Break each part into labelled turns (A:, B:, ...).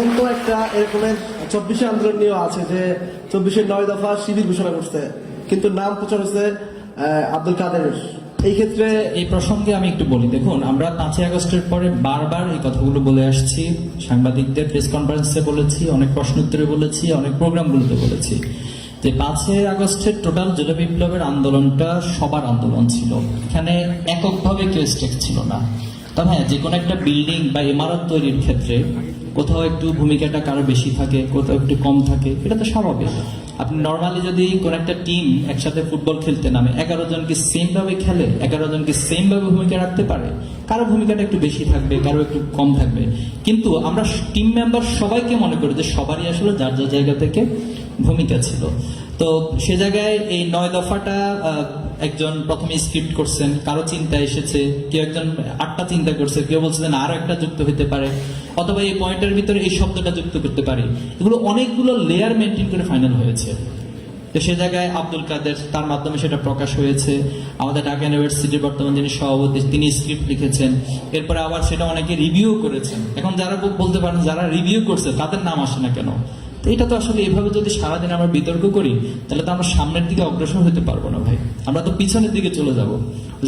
A: এখন তো একটা এরকমের চব্বিশে আন্দোলন নিয়েও আছে যে চব্বিশের নয় দফা শিবির ঘোষণা করছে। কিন্তু নাম প্রচার হচ্ছে আব্দুল কাদের। এই ক্ষেত্রে
B: এই প্রসঙ্গে আমি একটু বলি, দেখুন, আমরা পাঁচই আগস্টের পরে বারবার এই কথাগুলো বলে আসছি। সাংবাদিকদের প্রেস কনফারেন্সে বলেছি, অনেক প্রশ্ন উত্তরে বলেছি, অনেক প্রোগ্রামগুলোতে বলেছি। যে পাঁচই আগস্টের টোটাল জুলাই বিপ্লবের আন্দোলনটা সবার আন্দোলন ছিল। এখানে এককভাবে কেউ স্টেক ছিল না। তবে হ্যাঁ যে কোনো একটা বিল্ডিং বা ইমারত তৈরির ক্ষেত্রে কোথাও একটু ভূমিকাটা কারও বেশি থাকে, কোথাও একটু কম থাকে, এটা তো স্বাভাবিক। আপনি নর্মালি যদি কোন একটা টিম একসাথে ফুটবল খেলতে নামে, এগারো জনকে কি সেম ভাবে খেলে, এগারো জনকে কি সেম ভাবে ভূমিকা রাখতে পারে, কারও ভূমিকাটা একটু বেশি থাকবে, কারও একটু কম থাকবে। কিন্তু আমরা টিম মেম্বার সবাইকে মনে করি যে সবারই আসলে যার যার জায়গা থেকে ভূমিকা ছিল। তো সে জায়গায় এই নয় দফাটা একজন প্রথমে স্ক্রিপ্ট করছেন, কারও চিন্তা এসেছে, কেউ একজন আটটা চিন্তা করছে, কেউ বলছে না, আরও একটা যুক্ত হতে পারে, অথবা এই পয়েন্টের ভিতরে এই শব্দটা যুক্ত করতে পারে। এগুলো অনেকগুলো লেয়ার মেনটেন করে ফাইনাল হয়েছে। তো সে জায়গায় আব্দুল কাদের, তার মাধ্যমে সেটা প্রকাশ হয়েছে। আমাদের ঢাকা ইউনিভার্সিটির বর্তমান যিনি সভাপতি, তিনি স্ক্রিপ্ট লিখেছেন। এরপরে আবার সেটা অনেকে রিভিউ করেছেন। এখন যারা বল- বলতে পারেন, যারা রিভিউ করছে, তাদের নাম আসে না কেন? তো এটা তো আসলে এভাবে যদি সারাদিন আমরা বিতর্ক করি, তাহলে তো আমরা সামনের দিকে অগ্রসর হতে পারব না ভাই। আমরা তো পিছনের দিকে চলে যাব।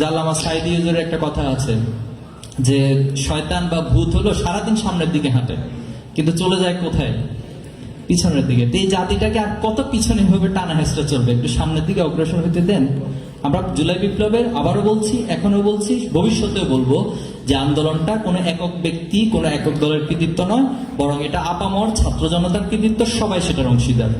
B: জাল্লামা সাইদি ইউজের একটা কথা আছে যে, শয়তান বা ভূত হলো সারাদিন সামনের দিকে হাঁটে, কিন্তু চলে যায় কোথায়? পিছনের দিকে। এই জাতিটাকে আর কত পিছনে হবে টানা হেসটা চলবে? একটু সামনের দিকে অগ্রসর হতে দেন। আমরা জুলাই বিপ্লবের আবারও বলছি এখনও বলছি, ভবিষ্যতেও বলব যে আন্দোলনটা কোনো একক ব্যক্তি, কোনো একক দলের কৃতিত্ব নয়, বরং এটা আপামর ছাত্র জনতার কৃতিত্ব, সবাই সেটার অংশীদার।